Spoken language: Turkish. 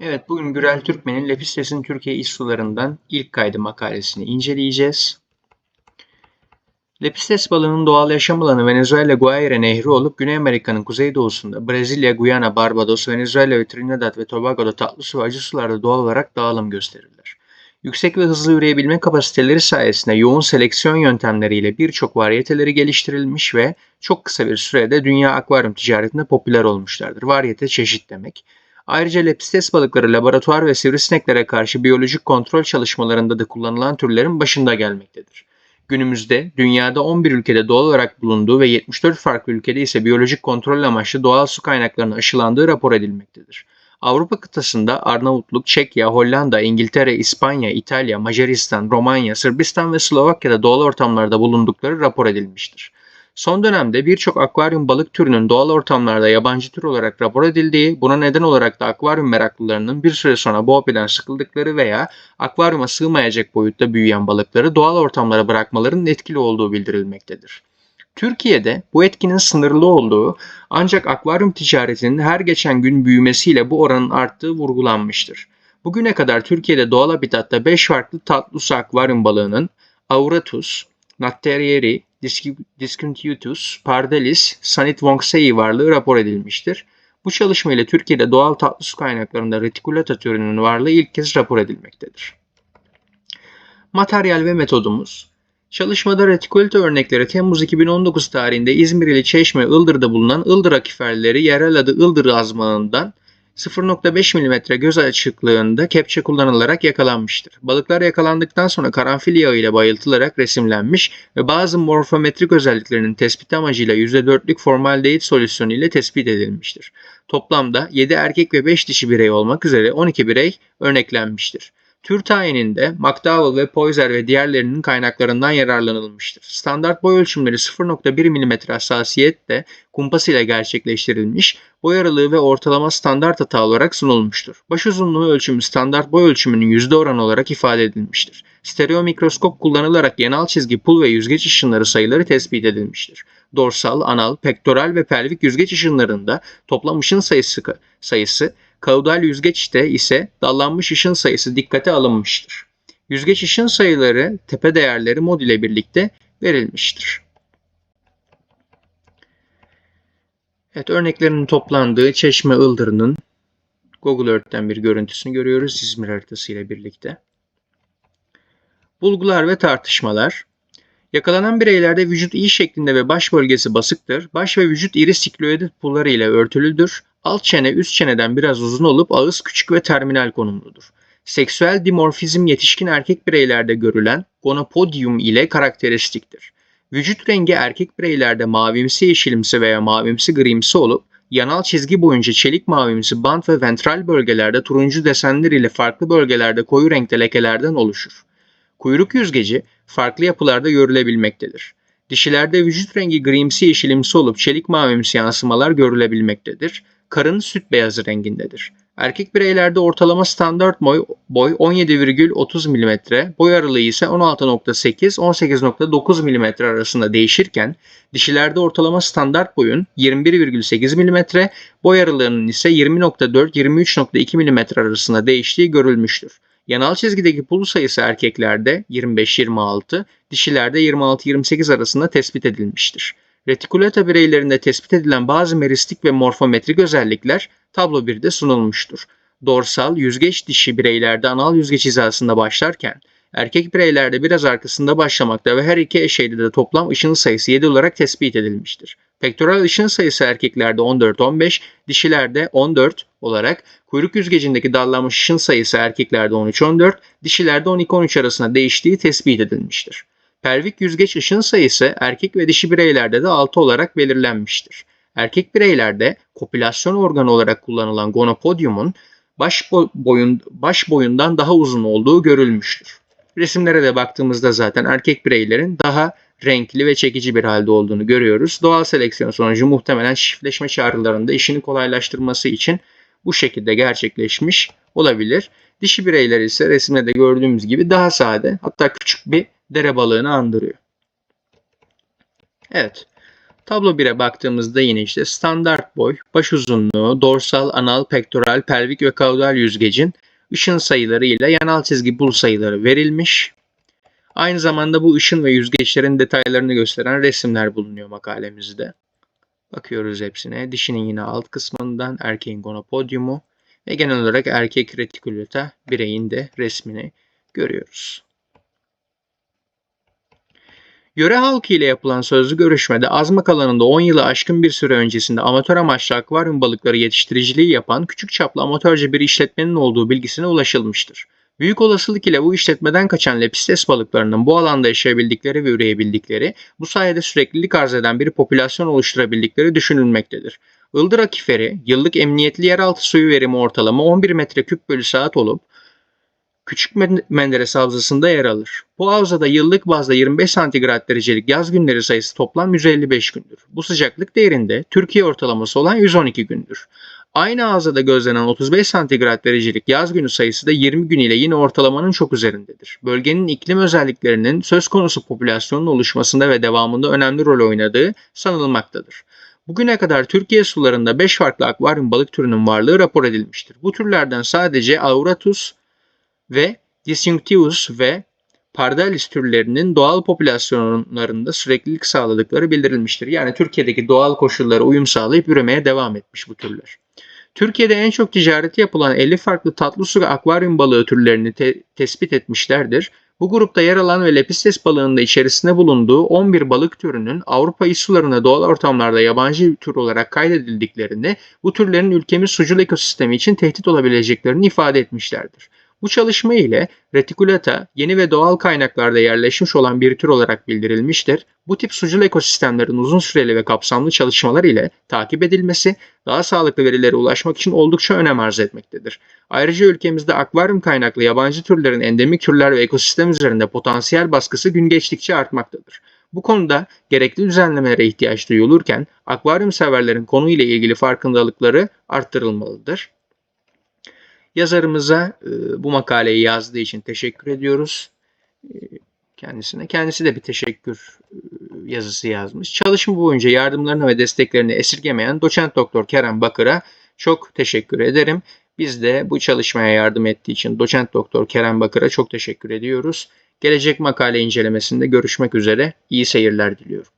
Evet, bugün Gürel Türkmen'in Lepistes'in Türkiye iç sularından ilk kaydı makalesini inceleyeceğiz. Lepistes balığının doğal yaşam alanı Venezuela Guaire Nehri olup Güney Amerika'nın kuzeydoğusunda Brezilya, Guyana, Barbados, Venezuela ve Trinidad ve Tobago'da tatlı su ve acı sularda doğal olarak dağılım gösterirler. Yüksek ve hızlı üreyebilme kapasiteleri sayesinde yoğun seleksiyon yöntemleriyle birçok varyeteleri geliştirilmiş ve çok kısa bir sürede dünya akvaryum ticaretinde popüler olmuşlardır. Varyete çeşit demek. Ayrıca lepistes balıkları laboratuvar ve sivrisineklere karşı biyolojik kontrol çalışmalarında da kullanılan türlerin başında gelmektedir. Günümüzde dünyada 11 ülkede doğal olarak bulunduğu ve 74 farklı ülkede ise biyolojik kontrol amaçlı doğal su kaynaklarının aşılandığı rapor edilmektedir. Avrupa kıtasında Arnavutluk, Çekya, Hollanda, İngiltere, İspanya, İtalya, Macaristan, Romanya, Sırbistan ve Slovakya'da doğal ortamlarda bulundukları rapor edilmiştir. Son dönemde birçok akvaryum balık türünün doğal ortamlarda yabancı tür olarak rapor edildiği, buna neden olarak da akvaryum meraklılarının bir süre sonra bu hobiden sıkıldıkları veya akvaryuma sığmayacak boyutta büyüyen balıkları doğal ortamlara bırakmalarının etkili olduğu bildirilmektedir. Türkiye'de bu etkinin sınırlı olduğu ancak akvaryum ticaretinin her geçen gün büyümesiyle bu oranın arttığı vurgulanmıştır. Bugüne kadar Türkiye'de doğal habitatta 5 farklı tatlı su akvaryum balığının Auratus, Natterieri, Discontinuous, Pardalis, Sanit Wongsei varlığı rapor edilmiştir. Bu çalışma ile Türkiye'de doğal tatlı su kaynaklarında reticulata türünün varlığı ilk kez rapor edilmektedir. Materyal ve metodumuz Çalışmada retikulata örnekleri Temmuz 2019 tarihinde İzmir ili Çeşme Ildır'da bulunan Ildır akiferleri yerel adı Ildır azmanından 0.5 mm göz açıklığında kepçe kullanılarak yakalanmıştır. Balıklar yakalandıktan sonra karanfil yağı ile bayıltılarak resimlenmiş ve bazı morfometrik özelliklerinin tespit amacıyla %4'lük formaldehit solüsyonu ile tespit edilmiştir. Toplamda 7 erkek ve 5 dişi birey olmak üzere 12 birey örneklenmiştir. Tür tayininde McDowell ve Poiser ve diğerlerinin kaynaklarından yararlanılmıştır. Standart boy ölçümleri 0.1 mm hassasiyetle kumpas ile gerçekleştirilmiş, boy aralığı ve ortalama standart hata olarak sunulmuştur. Baş uzunluğu ölçümü standart boy ölçümünün yüzde oranı olarak ifade edilmiştir. Stereo mikroskop kullanılarak yanal çizgi, pul ve yüzgeç ışınları sayıları tespit edilmiştir. Dorsal, anal, pektoral ve pelvik yüzgeç ışınlarında toplam ışın sayısı, sayısı Kaudal yüzgeçte ise dallanmış ışın sayısı dikkate alınmıştır. Yüzgeç ışın sayıları tepe değerleri mod ile birlikte verilmiştir. Evet örneklerinin toplandığı Çeşme Ildırı'nın Google Earth'ten bir görüntüsünü görüyoruz İzmir haritası ile birlikte. Bulgular ve tartışmalar Yakalanan bireylerde vücut iyi şeklinde ve baş bölgesi basıktır. Baş ve vücut iri sikloid pulları ile örtülüdür. Alt çene üst çeneden biraz uzun olup ağız küçük ve terminal konumludur. Seksüel dimorfizm yetişkin erkek bireylerde görülen gonopodium ile karakteristiktir. Vücut rengi erkek bireylerde mavimsi yeşilimsi veya mavimsi grimsi olup yanal çizgi boyunca çelik mavimsi bant ve ventral bölgelerde turuncu desenler ile farklı bölgelerde koyu renkte lekelerden oluşur. Kuyruk yüzgeci farklı yapılarda görülebilmektedir. Dişilerde vücut rengi grimsi yeşilimsi olup çelik mavimsi yansımalar görülebilmektedir. Karın süt beyazı rengindedir. Erkek bireylerde ortalama standart boy, boy 17,30 mm, boy aralığı ise 16.8-18.9 mm arasında değişirken dişilerde ortalama standart boyun 21,8 mm, boy aralığının ise 20.4-23.2 mm arasında değiştiği görülmüştür. Yanal çizgideki pul sayısı erkeklerde 25-26, dişilerde 26-28 arasında tespit edilmiştir. Retikulata bireylerinde tespit edilen bazı meristik ve morfometrik özellikler tablo 1'de sunulmuştur. Dorsal, yüzgeç dişi bireylerde anal yüzgeç hizasında başlarken, erkek bireylerde biraz arkasında başlamakta ve her iki eşeyde de toplam ışın sayısı 7 olarak tespit edilmiştir. Pektoral ışın sayısı erkeklerde 14-15, dişilerde 14 olarak kuyruk yüzgecindeki dallanmış ışın sayısı erkeklerde 13-14, dişilerde 12-13 arasında değiştiği tespit edilmiştir. Pelvik yüzgeç ışın sayısı erkek ve dişi bireylerde de 6 olarak belirlenmiştir. Erkek bireylerde kopülasyon organı olarak kullanılan gonopodiumun baş, boyun, baş boyundan daha uzun olduğu görülmüştür. Resimlere de baktığımızda zaten erkek bireylerin daha renkli ve çekici bir halde olduğunu görüyoruz. Doğal seleksiyon sonucu muhtemelen çiftleşme çağrılarında işini kolaylaştırması için bu şekilde gerçekleşmiş olabilir. Dişi bireyler ise resimde de gördüğümüz gibi daha sade hatta küçük bir dere balığını andırıyor. Evet. Tablo 1'e baktığımızda yine işte standart boy, baş uzunluğu, dorsal, anal, pektoral, pelvik ve kaudal yüzgecin ışın sayıları ile yanal çizgi bul sayıları verilmiş. Aynı zamanda bu ışın ve yüzgeçlerin detaylarını gösteren resimler bulunuyor makalemizde. Bakıyoruz hepsine. Dişinin yine alt kısmından erkeğin gonopodyumu ve genel olarak erkek retikülata bireyin de resmini görüyoruz. Yöre halkı ile yapılan sözlü görüşmede Azmak alanında 10 yılı aşkın bir süre öncesinde amatör amaçlı akvaryum balıkları yetiştiriciliği yapan küçük çaplı amatörce bir işletmenin olduğu bilgisine ulaşılmıştır. Büyük olasılık ile bu işletmeden kaçan lepistes balıklarının bu alanda yaşayabildikleri ve üreyebildikleri, bu sayede süreklilik arz eden bir popülasyon oluşturabildikleri düşünülmektedir. Ildır akiferi, yıllık emniyetli yeraltı suyu verimi ortalama 11 metreküp bölü saat olup, Küçük Menderes Havzası'nda yer alır. Bu havzada yıllık bazda 25 santigrat derecelik yaz günleri sayısı toplam 155 gündür. Bu sıcaklık değerinde Türkiye ortalaması olan 112 gündür. Aynı havzada gözlenen 35 santigrat derecelik yaz günü sayısı da 20 gün ile yine ortalamanın çok üzerindedir. Bölgenin iklim özelliklerinin söz konusu popülasyonun oluşmasında ve devamında önemli rol oynadığı sanılmaktadır. Bugüne kadar Türkiye sularında 5 farklı akvaryum balık türünün varlığı rapor edilmiştir. Bu türlerden sadece Auratus ve Disjunctivus ve Pardalis türlerinin doğal popülasyonlarında süreklilik sağladıkları bildirilmiştir. Yani Türkiye'deki doğal koşullara uyum sağlayıp üremeye devam etmiş bu türler. Türkiye'de en çok ticareti yapılan 50 farklı tatlı su akvaryum balığı türlerini te- tespit etmişlerdir. Bu grupta yer alan ve lepistes balığının da içerisinde bulunduğu 11 balık türünün Avrupa sularında doğal ortamlarda yabancı tür olarak kaydedildiklerini, bu türlerin ülkemiz sucul ekosistemi için tehdit olabileceklerini ifade etmişlerdir. Bu çalışma ile retikulata yeni ve doğal kaynaklarda yerleşmiş olan bir tür olarak bildirilmiştir. Bu tip sucul ekosistemlerin uzun süreli ve kapsamlı çalışmalar ile takip edilmesi daha sağlıklı verilere ulaşmak için oldukça önem arz etmektedir. Ayrıca ülkemizde akvaryum kaynaklı yabancı türlerin endemik türler ve ekosistem üzerinde potansiyel baskısı gün geçtikçe artmaktadır. Bu konuda gerekli düzenlemelere ihtiyaç duyulurken akvaryum severlerin konuyla ilgili farkındalıkları arttırılmalıdır. Yazarımıza e, bu makaleyi yazdığı için teşekkür ediyoruz. E, kendisine. Kendisi de bir teşekkür e, yazısı yazmış. Çalışma boyunca yardımlarını ve desteklerini esirgemeyen doçent doktor Kerem Bakır'a çok teşekkür ederim. Biz de bu çalışmaya yardım ettiği için doçent doktor Kerem Bakır'a çok teşekkür ediyoruz. Gelecek makale incelemesinde görüşmek üzere. İyi seyirler diliyorum.